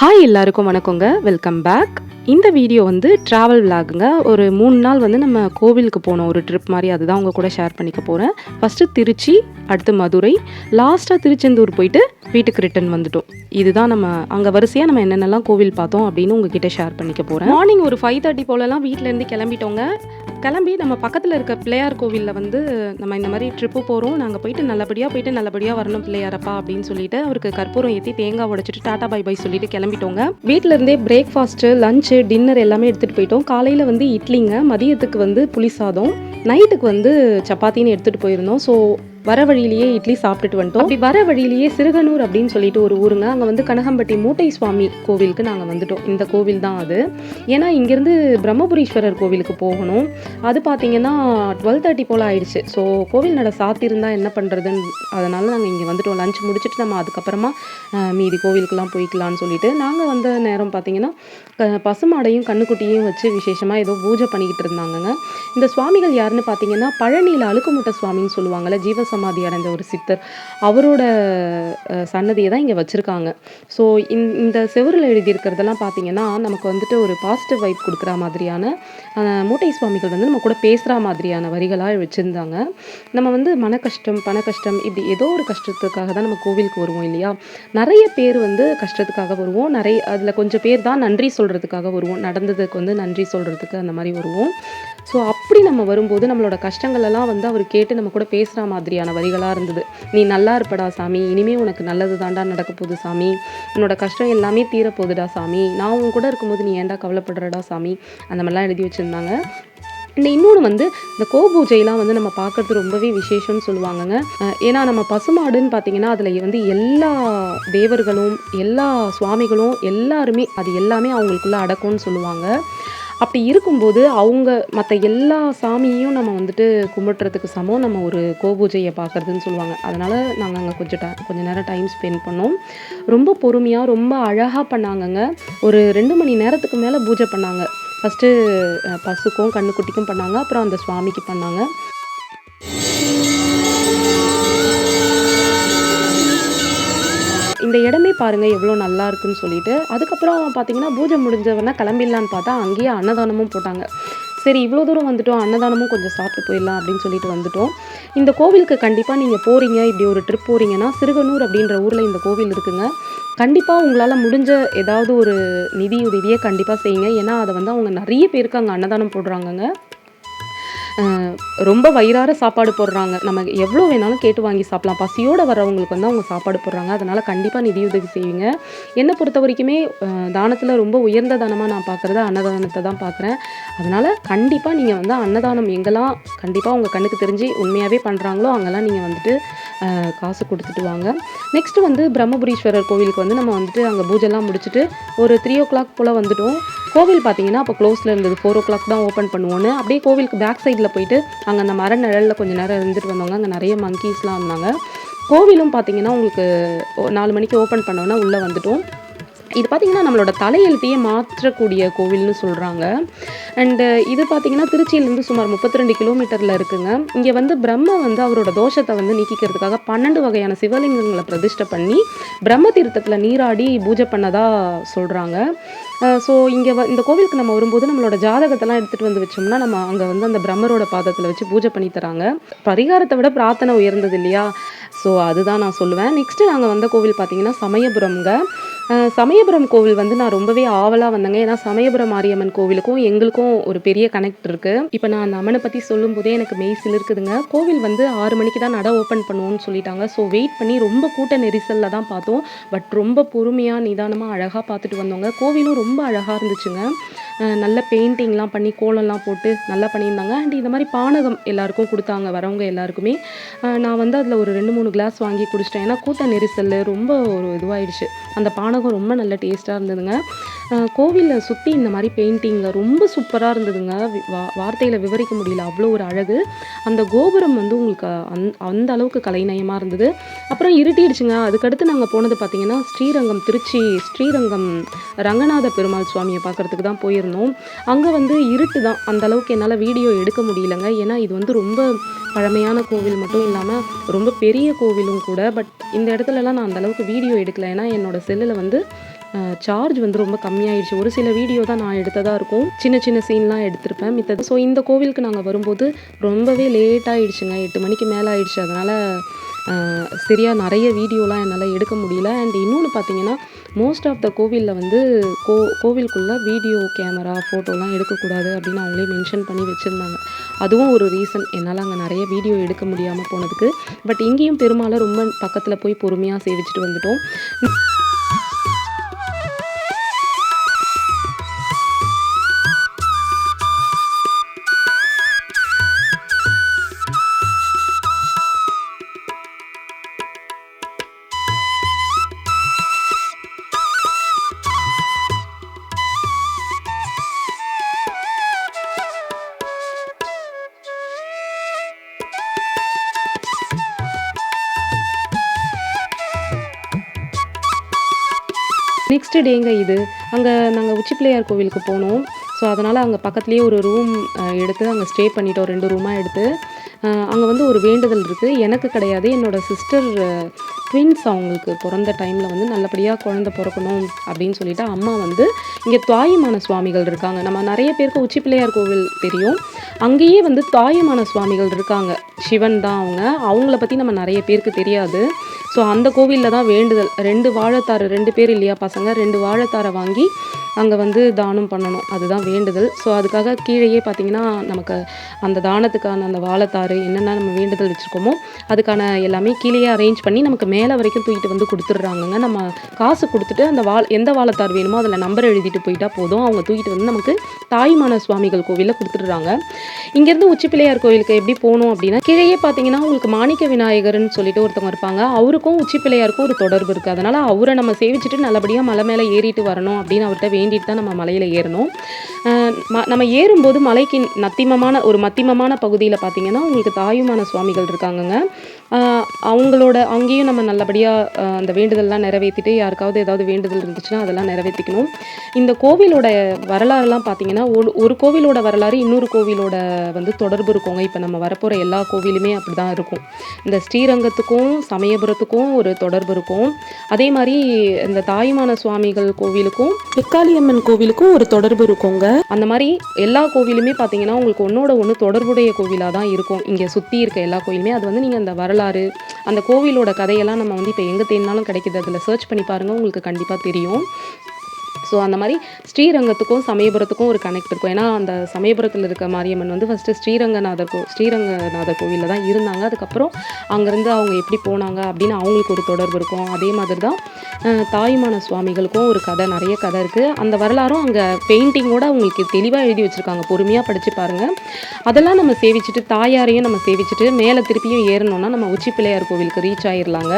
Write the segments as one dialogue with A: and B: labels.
A: Hi எல்லாருக்கும் வணக்கங்க. Welcome back இந்த வீடியோ வந்து ட்ராவல் விலாகுங்க ஒரு மூணு நாள் வந்து நம்ம கோவிலுக்கு போனோம் ஒரு ட்ரிப் மாதிரி அதுதான் உங்கள் கூட ஷேர் பண்ணிக்க போகிறேன் ஃபஸ்ட்டு திருச்சி அடுத்து மதுரை. லாஸ்ட்டாக திருச்செந்தூர் போயிட்டு வீட்டுக்கு ரிட்டர்ன் வந்துட்டோம். இதுதான் நம்ம அங்கே வரிசையாக நம்ம என்னென்னலாம் கோவில் பார்த்தோம் அப்படின்னு உங்ககிட்ட ஷேர் பண்ணிக்க போகிறேன் மார்னிங் ஒரு ஃபைவ் தேர்ட்டி போலலாம் வீட்டிலேருந்து கிளம்பிட்டோங்க. கிளம்பி நம்ம பக்கத்தில் இருக்க பிள்ளையார் கோவிலில் வந்து நம்ம இந்த மாதிரி ட்ரிப்பு போகிறோம் நாங்கள் போயிட்டு நல்லபடியாக போயிட்டு நல்லபடியாக வரணும் பிள்ளையாரப்பா அப்படின்னு சொல்லிட்டு அவருக்கு கற்பூரம் ஏற்றி தேங்காய் உடைச்சிட்டு டாடா பாய் பை சொல்லிட்டு கிளம்பிட்டோங்க. வீட்டில் இருந்தே பிரேக்ஃபாஸ்ட்டு லஞ்சு டின்னர் எல்லாமே எடுத்துகிட்டு போயிட்டோம். காலையில் வந்து இட்லிங்க மதியத்துக்கு வந்து புளி சாதம் நைட்டுக்கு வந்து சப்பாத்தின்னு எடுத்துகிட்டு போயிருந்தோம். ஸோ வர வழியிலேயே இட்லி சாப்பிட்டுட்டு வந்துட்டோம். அப்படி வர வழியிலேயே சிறுகனூர் அப்படின்னு சொல்லிட்டு ஒரு ஊருங்க. அங்கே வந்து கனகம்பட்டி மூட்டை சுவாமி கோவிலுக்கு நாங்கள் வந்துட்டோம். இந்த கோவில் தான் அது. ஏன்னா இங்கேருந்து பிரம்மபுரீஸ்வரர் கோவிலுக்கு போகணும். அது பார்த்தீங்கன்னா டுவெல் தேர்ட்டி போல் ஆயிடுச்சு. ஸோ கோவில் நட சாத்தியிருந்தா என்ன பண்ணுறதுன்னு அதனால் நாங்கள் இங்கே வந்துட்டோம். லஞ்ச் முடிச்சுட்டு நம்ம அதுக்கப்புறமா மீதி கோவிலுக்கெல்லாம் போய்க்கலாம்னு சொல்லிட்டு நாங்கள் வந்த நேரம் பார்த்தீங்கன்னா பசுமாடையும் கண்ணுக்குட்டியும் வச்சு விசேஷமாக ஏதோ பூஜை பண்ணிக்கிட்டு இருந்தாங்கங்க. இந்த சுவாமிகள் யாருன்னு பார்த்தீங்கன்னா பழனியில் அழுக்குமுட்டை சுவாமின்னு சொல்லுவாங்கல்ல சமாதி அடைந்த ஒரு சித்தர் அவரோட சன்னதியை தான் இங்கே வச்சுருக்காங்க. ஸோ இந்த செவரில் எழுதியிருக்கிறதெல்லாம் பார்த்தீங்கன்னா நமக்கு வந்துட்டு ஒரு பாசிட்டிவ் வைப் கொடுக்குற மாதிரியான மூட்டை சுவாமிகள் வந்து நம்ம கூட பேசுகிற மாதிரியான வரிகளாக வச்சுருந்தாங்க. நம்ம வந்து மன கஷ்டம் பண கஷ்டம் இப்படி ஏதோ ஒரு கஷ்டத்துக்காக தான் நம்ம கோவிலுக்கு வருவோம் இல்லையா? நிறைய பேர் வந்து கஷ்டத்துக்காக வருவோம். நிறைய அதில் கொஞ்சம் பேர் தான் நன்றி சொல்கிறதுக்காக வருவோம். நடந்ததுக்கு வந்து நன்றி சொல்கிறதுக்கு அந்த மாதிரி வருவோம். ஸோ அப்படி நம்ம வரும்போது நம்மளோட கஷ்டங்களெல்லாம் வந்து அவர் கேட்டு நம்ம கூட பேசுகிற மாதிரியான வரிகளாக இருந்தது. நீ நல்லா இருப்படா சாமி இனிமேல் உனக்கு நல்லது தாண்டா நடக்க போகுது சாமி. உன்னோட கஷ்டம் எல்லாமே தீரப்போகுதுடா சாமி. நான் உன் கூட இருக்கும்போது நீ ஏன்டா கவலைப்படுறடா சாமி? அந்த மாதிரிலாம் எழுதி வச்சுருந்தாங்க. இந்த இன்னொன்று வந்து இந்த கோபூஜையெல்லாம் வந்து நம்ம பார்க்கறது ரொம்பவே விசேஷம்னு சொல்லுவாங்கங்க. ஏன்னா நம்ம பசுமாடுன்னு பார்த்தீங்கன்னா அதில் வந்து எல்லா தேவர்களும் எல்லா சுவாமிகளும் எல்லாருமே அது எல்லாமே அவங்களுக்குள்ள அடக்கம்னு சொல்லுவாங்க. அப்படி இருக்கும்போது அவங்க மற்ற எல்லா சாமியையும் நம்ம வந்துட்டு கும்பிட்றதுக்கு சமம். நம்ம ஒரு கோபூஜையை பார்க்குறதுன்னு சொல்லுவாங்க. அதனால் நாங்கள் அங்கே கொஞ்சம் ட கொஞ்சம் நேரம் டைம் ஸ்பெண்ட் பண்ணோம். ரொம்ப பொறுமையாக ரொம்ப அழகாக பண்ணாங்கங்க. ஒரு ரெண்டு மணி நேரத்துக்கு மேலே பூஜை பண்ணாங்க. ஃபஸ்ட்டு பசுக்கும் கண்ணுக்குட்டிக்கும் பண்ணாங்க. அப்புறம் அந்த சுவாமிக்கு பண்ணாங்க. இந்த இடமே பாருங்க எவ்வளோ நல்லா இருக்குன்னு சொல்லிட்டு. அதுக்கப்புறம் பார்த்தீங்கன்னா பூஜை முடிஞ்சவொடனே கிளம்பிடலான்னு பார்த்தா அங்கேயே அன்னதானமும் போட்டாங்க. சரி இவ்வளோ தூரம் வந்துட்டோம் அன்னதானமும் கொஞ்சம் சாப்பிட்டு போயிடலாம் அப்படின்னு சொல்லிட்டு வந்துட்டோம். இந்த கோவிலுக்கு கண்டிப்பாக நீங்கள் போகிறீங்க இப்படி ஒரு ட்ரிப் போகிறீங்கன்னா சிறுகனூர் அப்படின்ற ஊரில் இந்த கோவில் இருக்குங்க. கண்டிப்பாக உங்களால் முடிஞ்ச ஏதாவது ஒரு நிதி உதவியை கண்டிப்பாக செய்யுங்க. ஏன்னா அதை வந்து அவங்க நிறைய பேருக்கு அங்கே அன்னதானம் போடுறாங்கங்க. ரொம்ப வயிறார சாப்பாடு போடுறாங்க. நம்ம எவ்வளோ வேணாலும் கேட்டு வாங்கி சாப்பிடலாம். பசியோடு வரவங்களுக்கு வந்து அவங்க சாப்பாடு போடுறாங்க. அதனால் கண்டிப்பாக நிதியுதவி செய்வீங்க. என்னை பொறுத்த வரைக்குமே தானத்தில் ரொம்ப உயர்ந்த தானமாக நான் பார்க்குறது அன்னதானத்தை தான் பார்க்குறேன் அதனால் கண்டிப்பாக நீங்கள் வந்து அன்னதானம் எங்கெல்லாம் கண்டிப்பாக உங்கள் கண்ணுக்கு தெரிஞ்சு உண்மையாகவே பண்ணுறாங்களோ அங்கெல்லாம் நீங்கள் வந்துட்டு காசு கொடுத்துட்டு வாங்க. நெக்ஸ்ட்டு வந்து பிரம்மபுரீஸ்வரர் கோவிலுக்கு வந்து நம்ம வந்துட்டு அங்கே பூஜைலாம் முடிச்சுட்டு ஒரு த்ரீ ஓ கிளாக் போல் வந்துட்டோம். கோவில் பார்த்தீங்கன்னா அப்போ க்ளோஸில் இருந்தது. ஃபோர் ஓ கிளாக் தான் ஓப்பன் பண்ணுவோன்னு அப்படியே கோவிலுக்கு பேக் சைடில் போயிட்டு அங்கே அந்த மர நிழலில் கொஞ்சம் நேரம் இருந்துட்டு வந்தவங்க அங்கே நிறைய மங்கீஸ்லாம் இருந்தாங்க கோவிலும் பார்த்தீங்கன்னா உங்களுக்கு நாலு மணிக்கு ஓப்பன் பண்ணோன்னா உள்ளே வந்துட்டோம் இது பார்த்திங்கன்னா நம்மளோட தலையெழுத்தையே மாற்றக்கூடிய கோவில்னு சொல்கிறாங்க அண்டு இது பார்த்திங்கன்னா திருச்சியிலேருந்து சுமார் முப்பத்தி ரெண்டு கிலோமீட்டரில் இருக்குங்க. இங்கே வந்து பிரம்ம வந்து அவரோட தோஷத்தை வந்து நீக்கிக்கிறதுக்காக பன்னெண்டு வகையான சிவலிங்கங்களை பிரதிஷ்டை பண்ணி பிரம்ம தீர்த்தத்தில் நீராடி பூஜை பண்ணதாக சொல்கிறாங்க ஸோ இங்கே வ இந்த கோவிலுக்கு நம்ம வரும்போது நம்மளோட ஜாதகத்தெல்லாம் எடுத்துகிட்டு வந்து வச்சோம்னா நம்ம அங்கே வந்து அந்த பிரம்மரோட பாதத்தில் வச்சு பூஜை பண்ணி தராங்க. பரிகாரத்தை விட பிரார்த்தனை உயர்ந்தது இல்லையா? ஸோ அதுதான் நான் சொல்லுவேன். நெக்ஸ்ட்டு நாங்கள் வந்த கோவில் பார்த்தீங்கன்னா சமயபுரம்ங்க. சமயபுரம் கோவில் வந்து நான் ரொம்பவே ஆவலாக வந்தேங்க. ஏன்னா சமயபுரம் மாரியம்மன் கோவிலுக்கும் எங்களுக்கும் ஒரு பெரிய கனெக்ட் இருக்குது இப்போ நான் அந்த அம்மனை பற்றி சொல்லும் போதே எனக்கு மெய் சிலிருக்குதுங்க கோவில் வந்து ஆறு மணிக்கு தான் நட ஓப்பன் பண்ணுவோம்னு சொல்லிட்டாங்க. ஸோ வெயிட் பண்ணி ரொம்ப கூட்ட நெரிசலில் தான் பார்த்தோம். பட் ரொம்ப பொறுமையாக நிதானமாக அழகாக பார்த்துட்டு வந்தோங்க. கோவிலும் ரொம்ப அழகாக இருந்துச்சுங்க. நல்ல பெயிண்டிங்லாம் பண்ணி கோலம்லாம் போட்டு நல்லா பண்ணியிருந்தாங்க. அண்ட் இந்த மாதிரி பானகம் எல்லாருக்கும் கொடுத்தாங்க வரவங்க எல்லாருக்குமே. நான் வந்து அதில் ஒரு ரெண்டு மூணு கிளாஸ் வாங்கி குடிச்சிட்டேன். ஏன்னா கூட்ட நெரிசல் ரொம்ப ஒரு இதுவாகிடுச்சு அந்த பானகம் ரொம்ப நல்ல டேஸ்ட்டாக இருந்ததுங்க. கோவிலை சுற்றி இந்த மாதிரி பெயிண்டிங்கில் ரொம்ப சூப்பராக இருந்ததுங்க. வா வார்த்தையில் விவரிக்க முடியல. அவ்வளோ ஒரு அழகு. அந்த கோபுரம் வந்து உங்களுக்கு அந் அந்த அளவுக்கு கலைநயமாக இருந்தது. அப்புறம் இருட்டிடுச்சுங்க. அதுக்கடுத்து நாங்கள் போனது பார்த்தீங்கன்னா ஸ்ரீரங்கம் திருச்சி ஸ்ரீரங்கம் ரங்கநாத பெருமாள் சுவாமியை பார்க்கறதுக்கு தான் போயிருந்தோம். அங்கே வந்து இருட்டு தான். அந்த அளவுக்கு என்னால் வீடியோ எடுக்க முடியலங்க. ஏன்னா இது வந்து ரொம்ப பழமையான கோவில் மட்டும் இல்லாமல் ரொம்ப பெரிய கோவிலும் கூட. பட் இந்த இடத்துலலாம் நான் அந்தளவுக்கு வீடியோ எடுக்கல. ஏன்னா என்னோடய செல்லில் வந்து சார்ஜ் வந்து ரொம்ப கம்மியாயிடுச்சு. ஒரு சில வீடியோ தான் நான் எடுத்ததாக இருக்கும். சின்ன சின்ன சீன்லாம் எடுத்திருப்பேன் மித்தது. ஸோ இந்த கோவிலுக்கு நாங்கள் வரும்போது ரொம்பவே லேட் ஆகிடுச்சுங்க எட்டு மணிக்கு மேலே ஆயிடுச்சு. அதனால் சரியாக நிறைய வீடியோலாம் என்னால் எடுக்க முடியல. அண்ட் இன்னொன்று பார்த்தீங்கன்னா மோஸ்ட் ஆஃப் த கோவிலில் வந்து கோ கோவிலுக்குள்ளே வீடியோ கேமரா ஃபோட்டோலாம் எடுக்கக்கூடாது அப்படின்னு அவங்களே மென்ஷன் பண்ணி வச்சுருந்தாங்க. அதுவும் ஒரு ரீசன் என்னால் அங்கே நிறைய வீடியோ எடுக்க முடியாமல் போனதுக்கு. பட் இங்கேயும் பெருமாளை ரொம்ப பக்கத்தில் போய் பொறுமையாக சேவிச்சுட்டு வந்துட்டோம். நெக்ஸ்ட் டேங்க இது. அங்கே நாங்கள் உச்சி பிள்ளையார் கோவிலுக்கு போனோம். ஸோ அதனால் அங்கே பக்கத்துலேயே ஒரு ரூம் எடுத்து அங்கே ஸ்டே பண்ணிட்டோம். ரெண்டு ரூமாக எடுத்து. அங்கே வந்து ஒரு வேண்டுதல் இருக்குது எனக்கு கிடையாது. என்னோடய சிஸ்டர் ட்வின்ஸ் அவங்களுக்கு பிறந்த டைமில் வந்து நல்லபடியாக குழந்த பிறக்கணும் அப்படின்னு சொல்லிட்டு அம்மா வந்து இங்கே தாயுமான சுவாமிகள் இருக்காங்க. நம்ம நிறைய பேருக்கு உச்சி பிள்ளையார் கோவில் தெரியும். அங்கேயே வந்து தாயுமான சுவாமிகள் இருக்காங்க. சிவன் தான் அவங்க. அவங்கள பற்றி நம்ம நிறைய பேருக்கு தெரியாது. ஸோ அந்த கோவிலில் தான் வேண்டுதல். ரெண்டு வாழைத்தாறு ரெண்டு பேர் இல்லையா பசங்க? ரெண்டு வாழைத்தாரை வாங்கி அங்கே வந்து தானம் பண்ணணும். அதுதான் வேண்டுதல். ஸோ அதுக்காக கீழேயே பார்த்தீங்கன்னா நமக்கு அந்த தானத்துக்கான அந்த வாழைத்தாறு என்னென்ன நம்ம வேண்டுதல் வச்சுருக்கோமோ அதுக்கான எல்லாமே கீழேயே அரேஞ்ச் பண்ணி நமக்கு மேலே வரைக்கும் தூக்கிட்டு வந்து கொடுத்துட்றாங்கங்க. நம்ம காசு கொடுத்துட்டு அந்த வாழ் எந்த வாழைத்தார் வேணுமோ அதில் நம்பர் எழுதிட்டு போயிட்டா போதும். அவங்க தூக்கிட்டு வந்து நமக்கு தாய்மான சுவாமிகள் கோவிலில் கொடுத்துட்றாங்க. இங்கேருந்து உச்சிப்பிள்ளையார் கோவிலுக்கு எப்படி போகணும் அப்படின்னா கீழேயே பார்த்தீங்கன்னா உங்களுக்கு மாணிக்க விநாயகர்னு சொல்லிட்டு ஒருத்தவங்க இருப்பாங்க. அவருக்கும் உச்சி பிள்ளையாருக்கும் ஒரு தொடர்பு இருக்குது அதனால் அவரை நம்ம சேவிச்சுட்டு நல்லபடியாக மலை மேலே ஏறிட்டு வரணும் அப்படின்னு அவர்கிட்ட வேண்டிட்டு தான் நம்ம மலையில் ஏறணும். ம- நம்ம ஏறும்போது மலைக்கு நத்திமமான ஒரு மத்திமமான பகுதியில் பார்த்திங்கன்னா உங்களுக்கு தாயுமான சுவாமிகள் இருக்காங்கங்க. அவங்களோட அங்கேயும் நம்ம நல்லபடியாக அந்த வேண்டுதல்லாம் நிறைவேற்றிட்டு யாருக்காவது ஏதாவது வேண்டுதல் இருந்துச்சுன்னா அதெல்லாம் நிறைவேற்றிக்கணும் இந்த கோவிலோட வரலாறுலாம் பார்த்தீங்கன்னா ஒரு ஒரு கோவிலோட வரலாறு இன்னொரு கோவிலோட வந்து தொடர்பு இருக்குங்க. இப்போ நம்ம வரப்போகிற எல்லா கோவிலுமே அப்படி தான் இருக்கும். இந்த ஸ்ரீரங்கத்துக்கும் சமயபுரத்துக்கும் ஒரு தொடர்பு இருக்கும். அதே மாதிரி இந்த தாயுமான சுவாமிகள் கோவிலுக்கும் பிக்காளியம்மன் கோவிலுக்கும் ஒரு தொடர்பு இருக்குங்க. அந்த மாதிரி எல்லா கோவிலுமே பார்த்தீங்கன்னா உங்களுக்கு ஒன்றோட ஒன்று தொடர்புடைய கோவிலாக தான் இருக்கும். இங்கே சுற்றி இருக்க எல்லா கோவிலுமே அது வந்து நீங்கள் அந்த வரலாறு அந்த கோவிலோட கதையெல்லாம் நம்ம வந்து இப்போ எங்கே தேடினாலும் கிடைக்கிது. அதில் சர்ச் பண்ணி பாருங்கள் உங்களுக்கு கண்டிப்பாக தெரியும். ஸோ அந்த மாதிரி ஸ்ரீரங்கத்துக்கும் சமயபுரத்துக்கும் ஒரு கனெக்ட் இருக்கும். ஏன்னா அந்த சமயபுரத்தில் இருக்க மாரியம்மன் வந்து ஃபஸ்ட்டு ஸ்ரீரங்கநாதர் கோ ஸ்ரீரங்கநாதர் கோவிலில் தான் இருந்தாங்க. அதுக்கப்புறம் அங்கேருந்து அவங்க எப்படி போனாங்க அப்படின்னு அவங்களுக்கு ஒரு தொடர்பு இருக்கும். அதே மாதிரி தான் தாய்மான தாயுமான சுவாமிகளுக்கும் ஒரு கதை நிறைய கதை இருக்குது அந்த வரலாறும் அங்கே பெயிண்டிங்கோட அவங்களுக்கு தெளிவாக எழுதி வச்சுருக்காங்க. பொறுமையாக படித்து பாருங்கள் அதெல்லாம் நம்ம சேவிச்சுட்டு தாயாரையும் நம்ம சேவிச்சுட்டு மேலே திருப்பியும் ஏறணும்னா நம்ம உச்சி பிள்ளையார் கோவிலுக்கு ரீச் ஆயிடலாங்க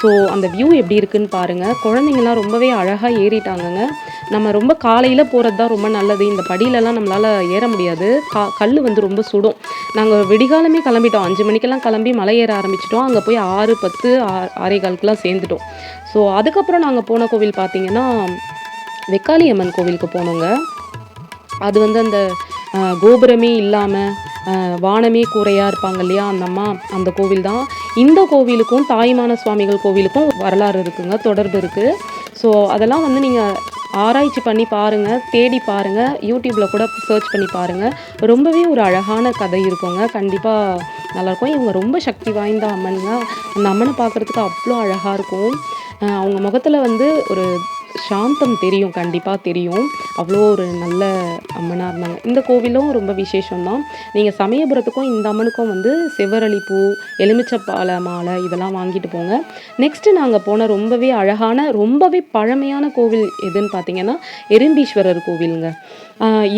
A: ஸோ அந்த வியூ எப்படி இருக்குன்னு பாருங்கள் குழந்தைங்கலாம் ரொம்பவே அழகாக ஏறிட்டாங்கங்க. நம்ம ரொம்ப காலையில் போகிறது தான் ரொம்ப நல்லது. இந்த படியிலலாம் நம்மளால் ஏற முடியாது. கா கல் வந்து ரொம்ப சுடும். நாங்கள் விடிகாலமே கிளம்பிட்டோம். அஞ்சு மணிக்கெல்லாம் கிளம்பி மலை ஏற ஆரம்பிச்சிட்டோம். அங்கே போய் ஆறு பத்து ஆ- ஆறே காலுக்குலாம் சேர்ந்துட்டோம். ஸோ அதுக்கப்புறம் நாங்கள் போன கோவில் பார்த்தீங்கன்னா வெக்காளி அம்மன் கோவிலுக்கு போனோங்க. அது வந்து அந்த கோபுரமே இல்லாமல் வானமே கூரையாக இருப்பாங்க இல்லையா? அந்த அம்மா அந்த கோவில் தான். இந்த கோவிலுக்கும் தாய்மான சுவாமிகள் கோவிலுக்கும் வரலாறு இருக்குங்க தொடர்பு இருக்குது ஸோ அதெல்லாம் வந்து நீங்கள் ஆராய்ச்சி பண்ணி பாருங்கள் தேடி பாருங்கள் யூடியூப்பில் கூட சர்ச் பண்ணி பாருங்கள் ரொம்பவே ஒரு அழகான கதை இருக்குங்க. கண்டிப்பாக நல்லாயிருக்கும். இவங்க ரொம்ப சக்தி வாய்ந்த அம்மனுங்க. அந்த அம்மனை பார்க்குறதுக்கு அவ்வளோ அழகாக இருக்கும். அவங்க முகத்தில் வந்து ஒரு சாந்தம் தெரியும் கண்டிப்பாக தெரியும். அவ்வளோ ஒரு நல்ல அம்மனாக இருந்தாங்க. இந்த கோவிலும் ரொம்ப விசேஷம்தான். நீங்கள் சமயபுரத்துக்கும் இந்த அம்மனுக்கும் வந்து செவ்வரளி பூ எலுமிச்சப்பாலை மாலை இதெல்லாம் வாங்கிட்டு போங்க. நெக்ஸ்ட்டு நாங்கள் போன ரொம்பவே அழகான ரொம்பவே பழமையான கோவில் எதுன்னு பார்த்தீங்கன்னா எறும்பீஸ்வரர் கோவிலுங்க.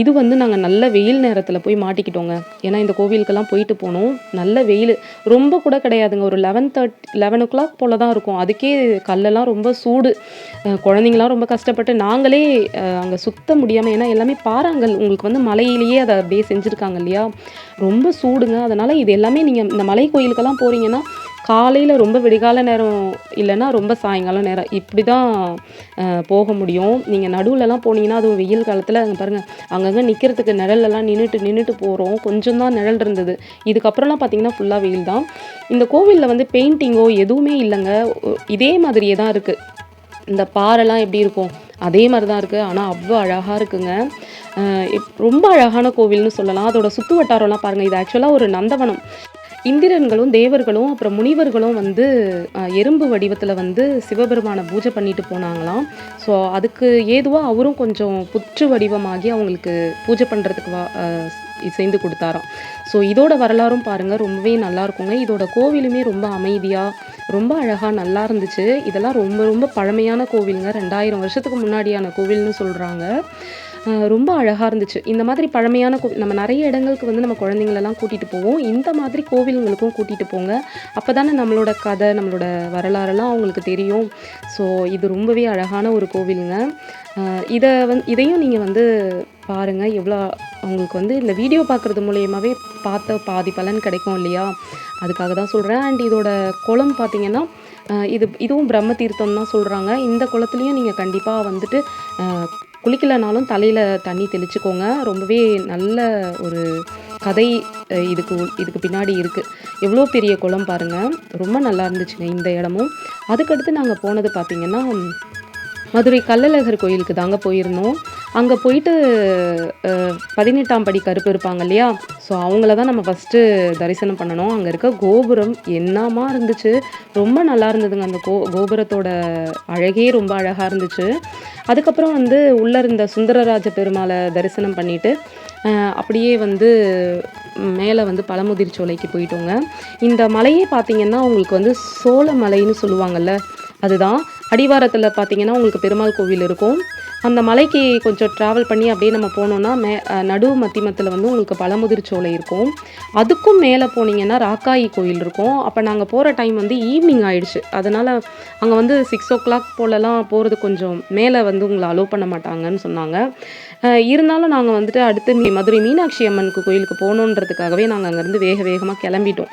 A: இது வந்து நாங்கள் நல்ல வெயில் நேரத்தில் போய் மாட்டிக்கிட்டோங்க. ஏன்னா இந்த கோவிலுக்கெல்லாம் போயிட்டு போனோம். நல்ல வெயில். ரொம்ப கூட கிடையாதுங்க. ஒரு eleven third eleven o'clock போல் தான் இருக்கும். அதுக்கே கல்லெல்லாம் ரொம்ப சூடு. குழந்தைங்களாம் ரொம்ப கஷ்டப்பட்டு நாங்களே அங்கே சுத்த முடியாமல் ஏன்னா எல்லாமே பாறாங்கல். உங்களுக்கு வந்து மலையிலேயே அதை அப்படியே செஞ்சுருக்காங்க இல்லையா? ரொம்ப சூடுங்க. அதனால் இது எல்லாமே நீங்கள் இந்த மலை கோயிலுக்கெல்லாம் போகிறீங்கன்னா காலையில் ரொம்ப விடிகால நேரம் இல்லைன்னா ரொம்ப சாயங்காலம் நேரம். இப்படி தான் போக முடியும். நீங்கள் நடுவுலலாம் போனீங்கன்னா அதுவும் வெயில் காலத்தில் அங்கே பாருங்கள் அங்கங்கே நிற்கிறதுக்கு நிழலெல்லாம் நின்றுட்டு நின்றுட்டு போகிறோம் கொஞ்சம் தான் நிழல் இருந்தது. இதுக்கப்புறம்லாம் பார்த்தீங்கன்னா ஃபுல்லாக வெயில் தான். இந்த கோவிலில் வந்து பெயிண்டிங்கோ எதுவுமே இல்லைங்க. இதே மாதிரியே தான் இருக்குது இந்த பாறைலாம் எப்படி இருக்கும்? அதே மாதிரி தான் இருக்குது ஆனால் அவ்வளோ அழகாக இருக்குங்க. ரொம்ப அழகான கோவில்னு சொல்லலாம். அதோட சுற்று வட்டாரம்லாம் பாருங்கள் இது ஆக்சுவலாக ஒரு நந்தவனம். இந்திரன்களும் தேவர்களும் அப்புறம் முனிவர்களும் வந்து எறும்பு வடிவத்தில் வந்து சிவபெருமானை பூஜை பண்ணிட்டு போனாங்களாம். ஸோ அதுக்கு ஏதுவாக அவரும் கொஞ்சம் புற்று வடிவமாகி அவங்களுக்கு பூஜை பண்ணுறதுக்கு வா அஹ், கொடுத்தாராம். ஸோ இதோட வரலாறும் பாருங்கள் ரொம்பவே நல்லா இருக்குங்க. இதோட கோவிலுமே ரொம்ப அமைதியாக ரொம்ப அழகாக நல்லா இருந்துச்சு. இதெல்லாம் ரொம்ப ரொம்ப பழமையான கோவிலுங்க. ரெண்டாயிரம் வருஷத்துக்கு முன்னாடியான கோவில்னு சொல்கிறாங்க ரொம்ப அழகாக இருந்துச்சு. இந்த மாதிரி பழமையான கோ நம்ம நிறைய இடங்களுக்கு வந்து நம்ம குழந்தைங்களெல்லாம் கூட்டிகிட்டு போவோம். இந்த மாதிரி கோவிலுங்களுக்கும் கூட்டிகிட்டு போங்க. அப்போ தானே நம்மளோட கதை நம்மளோட வரலாறெல்லாம் அவங்களுக்கு தெரியும். ஸோ இது ரொம்பவே அழகான ஒரு கோவிலுங்க. இதை வந்து இதையும் நீங்கள் வந்து பாருங்கள் எவ்வளோ அவங்களுக்கு வந்து இந்த வீடியோ பார்க்குறது மூலியமாகவே பார்த்த பாதி பலன் கிடைக்கும் இல்லையா? அதுக்காக தான் சொல்கிறேன் அண்ட் இதோட குளம் பார்த்தீங்கன்னா இது இதுவும் பிரம்ம தீர்த்தம் தான் சொல்கிறாங்க இந்த குளத்துலையும் நீங்கள் கண்டிப்பாக வந்துட்டு குளிக்கலைனாலும் தலையில் தண்ணி தெளிச்சுக்கோங்க. ரொம்பவே நல்ல ஒரு கதை இதுக்கு இதுக்கு பின்னாடி இருக்குது எவ்வளோ பெரிய குளம் பாருங்கள் ரொம்ப நல்லா இருந்துச்சுங்க இந்த இடமும். அதுக்கடுத்து நாங்கள் போனது பார்த்திங்கன்னா மதுரை கள்ளழகர் கோயிலுக்கு தாங்க போயிருந்தோம். அங்கே போயிட்டு பதினெட்டாம் படி கருப்பு இருப்பாங்க இல்லையா? ஸோ அவங்கள தான் நம்ம ஃபஸ்ட்டு தரிசனம் பண்ணணும். அங்கே இருக்க கோபுரம் என்னமா இருந்துச்சு? ரொம்ப நல்லா இருந்ததுங்க அந்த கோ கோபுரத்தோட அழகே ரொம்ப அழகாக இருந்துச்சு. அதுக்கப்புறம் வந்து உள்ளே இருந்த சுந்தரராஜ பெருமாளை தரிசனம் பண்ணிவிட்டு அப்படியே வந்து மேலே வந்து பழமுதிர் சோலைக்கு போயிட்டோங்க. இந்த மலையே பார்த்தீங்கன்னா உங்களுக்கு வந்து சோள மலைன்னு சொல்லுவாங்கல்ல அதுதான். அடிவாரத்தில் பார்த்தீங்கன்னா உங்களுக்கு பெருமாள் கோவில் இருக்கும். அந்த மலைக்கு கொஞ்சம் ட்ராவல் பண்ணி அப்படியே நம்ம போனோம்னா மே நடு மத்தியமத்தில் வந்து உங்களுக்கு பழமுதிர் சோலை இருக்கும். அதுக்கும் மேலே போனீங்கன்னா ராக்காயி கோயில் இருக்கும். அப்போ நாங்கள் போகிற டைம் வந்து ஈவினிங் ஆயிடுச்சு. அதனால் அங்கே வந்து சிக்ஸ் ஓ கிளாக் போலலாம் போகிறது கொஞ்சம் மேலே வந்து உங்களை அலோவ் பண்ண மாட்டாங்கன்னு சொன்னாங்க. இருந்தாலும் நாங்கள் வந்துட்டு அடுத்து மீ- மதுரை மீனாட்சி அம்மனுக்கு கோயிலுக்கு போகணுன்றதுக்காகவே நாங்கள் அங்கேருந்து வேக வேகமாக கிளம்பிட்டோம்.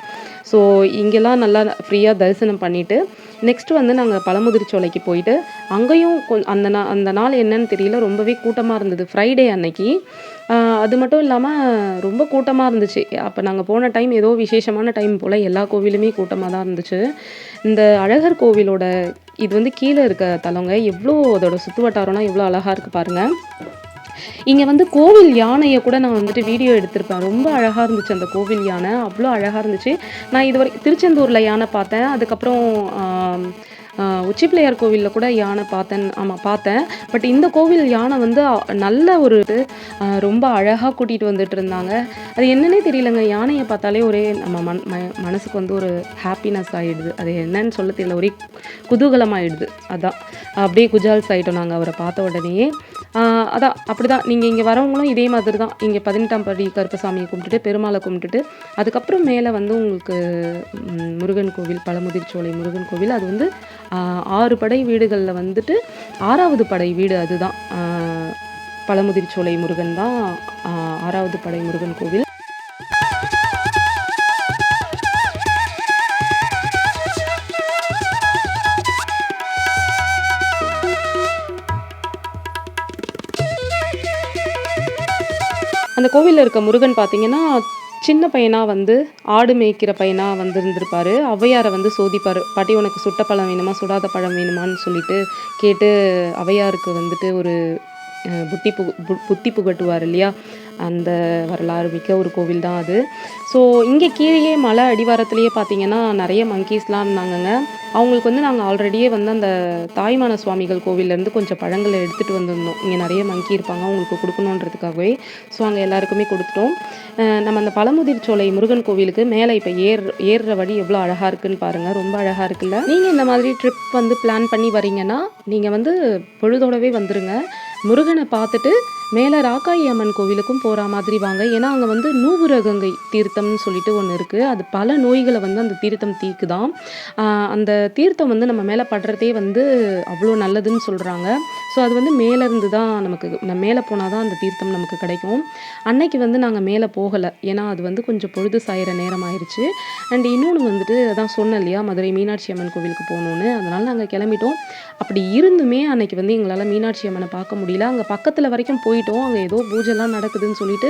A: ஸோ இங்கெல்லாம் நல்லா ஃப்ரீயாக தரிசனம் பண்ணிவிட்டு நெக்ஸ்ட் வந்து நாங்கள் பழமுதிர் சோலைக்கு போயிட்டு அங்கேயும் கொ அந்த நா அந்த நாள் என்னன்னு தெரியல ரொம்பவே கூட்டமாக இருந்தது. ஃப்ரைடே அன்னைக்கு. அது மட்டும் இல்லாமல் ரொம்ப கூட்டமாக இருந்துச்சு. அப்போ நாங்கள் போன டைம் ஏதோ விசேஷமான டைம் போல் எல்லா கோவிலுமே கூட்டமாக தான் இருந்துச்சு. இந்த அழகர் கோவிலோட இது வந்து கீழே இருக்க தலங்க எவ்வளோ அதோட சுற்றுவட்டாரம்னா எவ்வளோ அழகாக இருக்குது பாருங்கள் இங்கே வந்து கோவில் யானையை கூட நான் வந்துட்டு வீடியோ எடுத்திருப்பேன். ரொம்ப அழகாக இருந்துச்சு அந்த கோவில் யானை. அவ்வளோ அழகாக இருந்துச்சு. நான் இதுவரை திருச்செந்தூரில் யானை பார்த்தேன். அதுக்கப்புறம் um, உச்சிப்பிள்ளையார் உச்சி பிள்ளையார் கோவிலில் கூட யானை பார்த்தேன் ஆமாம் பார்த்தேன். பட் இந்த கோவில் யானை வந்து நல்ல ஒரு ரொம்ப அழகாக கூட்டிகிட்டு வந்துட்டு இருந்தாங்க. அது என்னன்னே தெரியலங்க. யானையை பார்த்தாலே ஒரே நம்ம மன் ம- மனசுக்கு வந்து ஒரு ஹாப்பினஸ் ஆகிடுது அது என்னன்னு சொல்ல தெரியல. ஒரே குதூகலமாகிடுது அதான். அப்படியே குஜால்ஸ் ஆகிட்டோம் நாங்கள் அவரை பார்த்த உடனேயே அதான் அப்படி அப்படிதான். நீங்கள் இங்கே வரவங்களும் இதே மாதிரி தான் இங்கே பதினெட்டாம் படி கருப்பசாமியை கும்பிட்டுட்டு பெருமாளை கும்பிட்டுட்டு அதுக்கப்புறம் மேலே வந்து உங்களுக்கு முருகன் கோவில் பழமுதிர் சோலை முருகன் கோவில் அது வந்து ஆறு படை வீடுகளில் வந்துட்டு ஆறாவது படை வீடு அதுதான். ஆஹ், பழமுதிர் சோலை முருகன் தான் ஆஹ், ஆறாவது படை முருகன் கோவில். அந்த கோவிலில் இருக்க முருகன் பார்த்தீங்கன்னா சின்ன பையனாக வந்து ஆடு மேய்க்கிற பையனாக வந்து இருந்திருப்பாரு ஔவையாரை வந்து சோதிப்பார். பாட்டி உனக்கு சுட்ட பழம் வேணுமா? சுடாத பழம் வேணுமான்னு சொல்லிட்டு கேட்டு ஔவையாருக்கு வந்துட்டு ஒரு புத்தி புகு புத்தி புகட்டுவார் இல்லையா? அந்த வரலாறு மிக்க ஒரு கோவில் தான் அது. ஸோ இங்கே கீழேயே மலை அடிவாரத்துலேயே பார்த்தீங்கன்னா நிறைய மங்கீஸ்லாம் இருந்தாங்கங்க. அவங்களுக்கு வந்து நாங்கள் ஆல்ரெடியே வந்து அந்த தாய்மான சுவாமிகள் கோவில்லேருந்து கொஞ்சம் பழங்களை எடுத்துகிட்டு வந்திருந்தோம். இங்கே நிறைய மங்கி இருப்பாங்க அவங்களுக்கு கொடுக்கணுன்றதுக்காகவே. ஸோ அங்கே எல்லாருக்குமே கொடுத்துட்டோம். நம்ம அந்த பழமுதிர் சோலை முருகன் கோவிலுக்கு மேலே இப்போ ஏர் ஏறுற வழி எவ்வளோ அழகாக இருக்குன்னு பாருங்கள் ரொம்ப அழகாக இருக்குல்ல? நீங்கள் இந்த மாதிரி ட்ரிப் வந்து பிளான் பண்ணி வரீங்கன்னா நீங்கள் வந்து பொழுதோடவே வந்துடுங்க முருகனை பார்த்துட்டு மேலே ராக்காயி அம்மன் கோவிலுக்கும் போகிற மாதிரி வாங்க. ஏன்னா அங்கே வந்து நூபுரகங்கை தீர்த்தம்னு சொல்லிட்டு ஒன்று இருக்குது அது பல நோய்களை வந்து அந்த தீர்த்தம் தீக்குதான் அந்த தீர்த்தம் வந்து நம்ம மேலே படுறதே வந்து அவ்வளோ நல்லதுன்னு சொல்கிறாங்க ஸோ அது வந்து மேலேருந்து தான் நமக்கு நம்ம மேலே போனால் தான் அந்த தீர்த்தம் நமக்கு கிடைக்கும். அன்னைக்கு வந்து நாங்கள் மேலே போகலை. ஏன்னா அது வந்து கொஞ்சம் பொழுது சாயிற நேரம் ஆயிடுச்சு அண்ட் இன்னொன்று வந்துட்டு அதான் சொன்னேன் இல்லையா மதுரை மீனாட்சி அம்மன் கோவிலுக்கு போகணுன்னு அதனால் நாங்கள் கிளம்பிட்டோம். அப்படி இருந்துமே அன்னைக்கு வந்து எங்களால் மீனாட்சி அம்மனை பார்க்க முடியல. அங்கே பக்கத்தில் வரைக்கும் போயிட்டு கிளம்பிட்டோம் அங்கே ஏதோ பூஜைலாம் நடக்குதுன்னு சொல்லிட்டு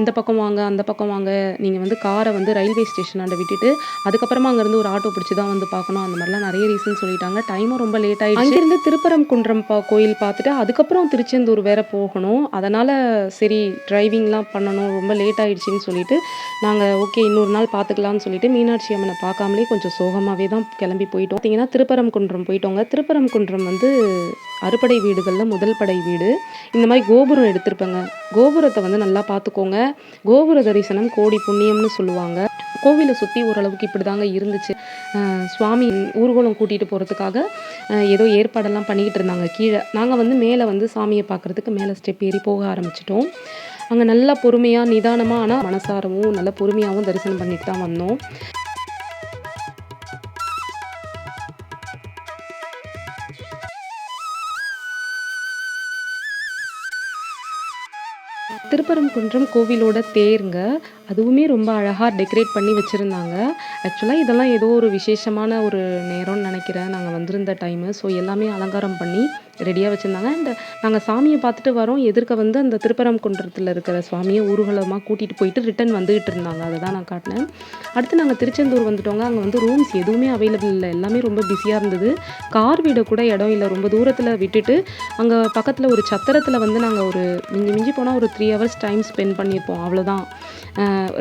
A: இந்த பக்கம் வாங்க அந்த பக்கம் வாங்க நீங்கள் வந்து காரை வந்து ரயில்வே ஸ்டேஷனாண்ட விட்டுட்டு அதுக்கப்புறமா அங்கேருந்து ஒரு ஆட்டோ பிடிச்சி தான் வந்து பார்க்கணும். அந்த மாதிரிலாம் நிறைய ரீசன் சொல்லிட்டாங்க. டைமும் ரொம்ப லேட் ஆகிடுச்சு அங்கேருந்து திருப்பரங்குன்றம் பா கோயில் பார்த்துட்டு அதுக்கப்புறம் திருச்செந்தூர் வேற போகணும். அதனால் சரி டிரைவிங்லாம் பண்ணணும். ரொம்ப லேட் ஆகிடுச்சின்னு சொல்லிட்டு நாங்கள் ஓகே இன்னொரு நாள் பார்த்துக்கலாம்னு சொல்லிட்டு மீனாட்சி அம்மனை பார்க்காமலே கொஞ்சம் சோகமாகவே தான் கிளம்பி போயிட்டோம். பார்த்தீங்கன்னா திருப்பரங்குன்றம் போயிட்டோங்க. திருப்பரங்குன்றம் வந்து அறுபடை வீடுகளில் முதல் படை வீடு. இந்த மாதிரி கோபுரம் எடுத்திருப்பேங்க. கோபுரத்தை வந்து நல்லா பார்த்துக்கோங்க. கோபுர தரிசனம் கோடி புண்ணியம்னு சொல்லுவாங்க. கோவிலை சுற்றி ஓரளவுக்கு இப்படி தாங்க இருந்துச்சு சுவாமி ஊர்வலம் கூட்டிகிட்டு போகிறதுக்காக ஏதோ ஏற்பாடெல்லாம் பண்ணிக்கிட்டு இருந்தாங்க. கீழே நாங்கள் வந்து மேலே வந்து சாமியை பார்க்குறதுக்கு மேலே ஸ்டெப் ஏறி போக ஆரம்பிச்சிட்டோம். அங்கே நல்லா பொறுமையாக நிதானமாக ஆனால் மனசாரமும் நல்ல பொறுமையாகவும் தரிசனம் பண்ணிட்டு தான் வந்தோம். திருப்பரங்குன்றம் கோவிலோட தேருங்க. அதுவுமே ரொம்ப அழகாக டெக்கரேட் பண்ணி வச்சுருந்தாங்க. ஆக்சுவலாக இதெல்லாம் ஏதோ ஒரு விசேஷமான ஒரு நேரம்னு நினைக்கிறேன். நாங்கள் வந்திருந்த டைமு ஸோ எல்லாமே அலங்காரம் பண்ணி ரெடியாக வச்சுருந்தாங்க. அண்ட் நாங்கள் சாமியை பார்த்துட்டு வரோம். எதிர்க்க வந்து அந்த திருப்பரங்குன்றத்தில் இருக்கிற சுவாமியை ஊர்வலமாக கூட்டிகிட்டு போயிட்டு ரிட்டன் வந்துகிட்டு இருந்தாங்க. அதை தான் நான் காட்டினேன். அடுத்து நாங்கள் திருச்செந்தூர் வந்துட்டோங்க. அங்கே வந்து ரூம்ஸ் எதுவுமே அவைலபிள் இல்லை. எல்லாமே ரொம்ப பிஸியாக இருந்தது. கார் விட கூட இடம் இல்லை. ரொம்ப தூரத்தில் விட்டுட்டு அங்கே பக்கத்தில் ஒரு சத்திரத்தில் வந்து நாங்கள் ஒரு மிஞ்சி மிஞ்சி போனால் ஒரு த்ரீ ஹவர்ஸ் டைம் ஸ்பெண்ட் பண்ணியிருப்போம். அவ்வளோதான்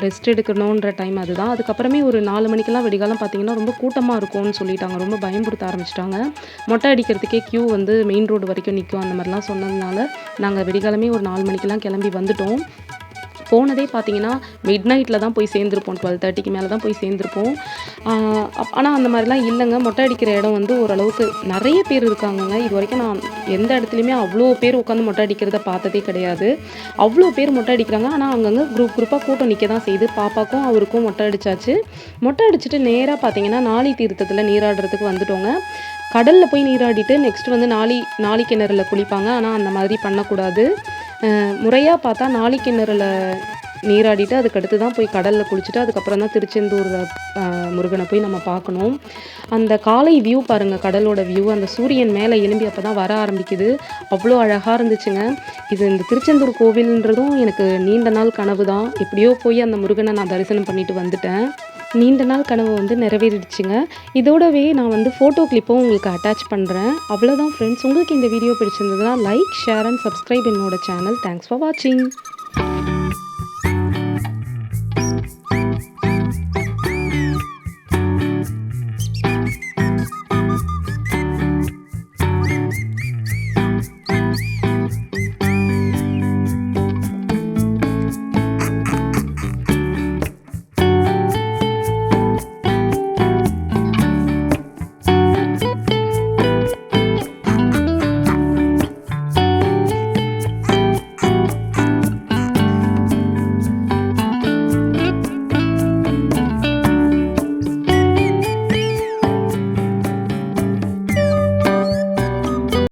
A: ரெஸ்ட் எடுக்கணுன்ற டைம் அதுதான். அதுக்கப்புறமே ஒரு நாலு மணிக்கெல்லாம் வெடிகாலம் பார்த்தீங்கன்னா ரொம்ப கூட்டமாக இருக்கும்னு சொல்லிட்டாங்க. ரொம்ப பயம்படுத்த ஆரம்பிச்சிட்டாங்க. மொட்டை அடிக்கிறதுக்கே க்யூ வந்து மெயின் மெயின் ரோடு வரைக்கும் நிற்கும் அந்த மாதிரிலாம் சொன்னதுனால நாங்கள் வெடிகாலமே ஒரு நாலு மணிக்கெல்லாம் கிளம்பி வந்துட்டோம். போனதே பார்த்தீங்கன்னா மிட் நைட்டில் தான் போய் சேர்ந்துருப்போம். டுவெல் தேர்ட்டிக்கு மேலே தான் போய் சேர்ந்துருப்போம். ஆனால் அந்த மாதிரிலாம் இல்லைங்க. மொட்டை அடிக்கிற இடம் வந்து ஓரளவுக்கு நிறைய பேர் இருக்காங்கங்க. இது வரைக்கும் நான் எந்த இடத்துலையுமே அவ்வளோ பேர் உட்காந்து மொட்டை அடிக்கிறத பார்த்ததே கிடையாது. அவ்வளோ பேர் மொட்டை அடிக்கிறாங்க. ஆனால் அங்கங்கே குரூப் குரூப்பாக கூட்டம் நிற்க தான் செய்யுது பாப்பாக்கும் அவருக்கும் மொட்டை அடித்தாச்சு மொட்டை அடிச்சுட்டு நேராக பார்த்தீங்கன்னா நாளி தீர்த்தத்தில் நீராடுறதுக்கு வந்துட்டோங்க. கடலில் போய் நீராடிட்டு நெக்ஸ்ட் வந்து நாளி நாளி கிணறுல குளிப்பாங்க. ஆனால் அந்த மாதிரி பண்ணக்கூடாது. முறையாக பார்த்தா நாளி கிணறுல நீராடிட்டு அதுக்கடுத்து தான் போய் கடலில் குளிச்சுட்டு அதுக்கப்புறம் தான் திருச்செந்தூர் முருகனை போய் நம்ம பார்க்கணும். அந்த காலை வியூ பாருங்கள் கடலோட வியூ அந்த சூரியன் மேலே எலும்பி அப்போ தான் வர ஆரம்பிக்குது. அவ்வளோ அழகாக இருந்துச்சுங்க. இது இந்த திருச்செந்தூர் கோவில்ன்றதும் எனக்கு நீண்ட நாள் கனவு தான் எப்படியோ போய் அந்த முருகனை நான் தரிசனம் பண்ணிட்டு வந்துட்டேன். நீண்ட நாள் கனவு வந்து நிறைவேறிடுச்சுங்க. இதோடவே நான் வந்து ஃபோட்டோ கிளிப்பும் உங்களுக்கு அட்டாச் பண்ணுறேன் அவ்வளோதான் ஃப்ரெண்ட்ஸ் உங்களுக்கு இந்த வீடியோ பிடிச்சிருந்ததுன்னா லைக் ஷேர் அண்ட் சப்ஸ்கிரைப் என்னோட சேனல் தேங்க்ஸ் ஃபார் வாட்சிங்